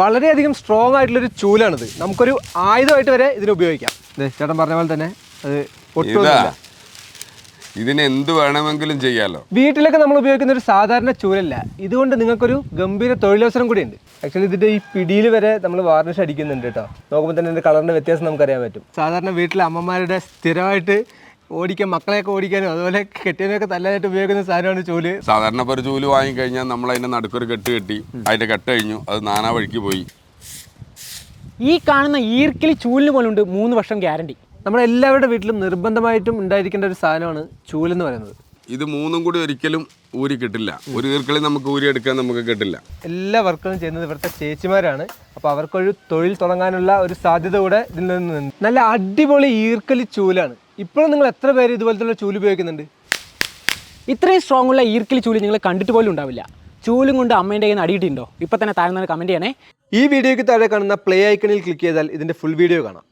വളരെയധികം സ്ട്രോങ് ആയിട്ടുള്ളൊരു ചൂലാണിത്. നമുക്കൊരു ആയുധമായിട്ട് വരെ ഇതിന് ഉപയോഗിക്കാം. ചേട്ടൻ പറഞ്ഞ പോലെ തന്നെ അത് ഒട്ടുമില്ല ഇതിന് എന്ത് വേണമെങ്കിലും ചെയ്യാലോ. വീട്ടിലൊക്കെ നമ്മൾ ഉപയോഗിക്കുന്ന ഒരു സാധാരണ ചൂലല്ല. ഇതുകൊണ്ട് നിങ്ങൾക്കൊരു ഗംഭീര തൊഴിലവസരം കൂടിയുണ്ട്. ആക്ച്വലി ഇതിന്റെ ഈ പിടിയിൽ വരെ നമ്മൾ വാർണിഷ് അടിക്കുന്നുണ്ട് കേട്ടോ. നോക്കുമ്പോൾ തന്നെ ഇതിന്റെ കളറിന്റെ വ്യത്യാസം നമുക്കറിയാൻ പറ്റും. സാധാരണ വീട്ടിലെ അമ്മമാരുടെ സ്ഥിരമായിട്ട് ഓടിക്കാൻ മക്കളെയൊക്കെ ഓടിക്കാനും അതുപോലെ കെട്ടിയതിനൊക്കെ നല്ലതായിട്ട് ഉപയോഗിക്കുന്ന സാധനമാണ് ചൂൽ. സാധാരണ ഇപ്പോൾ ഒരു ചൂൽ വാങ്ങിക്കഴിഞ്ഞാൽ നമ്മൾ അതിന്റെ നടുക്കൊരു കെട്ട് കെട്ടി അതിന്റെ കെട്ട് കഴിഞ്ഞു അത് നാനാ വഴിക്ക് പോയി. ഈ കാണുന്ന ഈർക്കിലി ചൂലിന് പോലുണ്ട് മൂന്ന് വർഷം ഗ്യാരണ്ടി. നമ്മുടെ എല്ലാവരുടെ വീട്ടിലും നിർബന്ധമായിട്ടും ഉണ്ടായിരിക്കേണ്ട ഒരു സാധനമാണ് ചൂലെന്ന് പറയുന്നത്. ഇത് മൂന്നും കൂടി ഒരിക്കലും ഊരി കിട്ടില്ല. ഒരു ഈർക്കളി നമുക്ക് ഊരി എടുക്കാൻ നമുക്ക് കിട്ടില്ല. എല്ലാ വർക്കുകളും ചെയ്യുന്നത് ഇവിടുത്തെ ചേച്ചിമാരാണ്. അപ്പോൾ അവർക്കൊരു തൊഴിൽ തുടങ്ങാനുള്ള ഒരു സാധ്യത കൂടെ ഇതിൽ നിന്ന് നല്ല അടിപൊളി ഈർക്കലി ചൂലാണ്. ഇപ്പോഴും നിങ്ങൾ എത്ര പേര് ഇതുപോലത്തെ ചൂൽ ഉപയോഗിക്കുന്നുണ്ട്? ഇത്രയും സ്ട്രോങ് ഉള്ള ഈർക്കിൽ ചൂൽ നിങ്ങൾ കണ്ടിട്ട് പോലും ഉണ്ടാവില്ല. ചൂലും കൊണ്ട് അമ്മേന്റെ കയ്യിൽ നിന്ന് അടിയിട്ടുണ്ടോ? ഇപ്പം തന്നെ താഴ്ന്ന കമന്റ് ചെയ്യണേ. ഈ വീഡിയോയ്ക്ക് താഴെ കാണുന്ന പ്ലേ ഐക്കണിൽ ക്ലിക്ക് ചെയ്താൽ ഇതിന്റെ ഫുൾ വീഡിയോ കാണാം.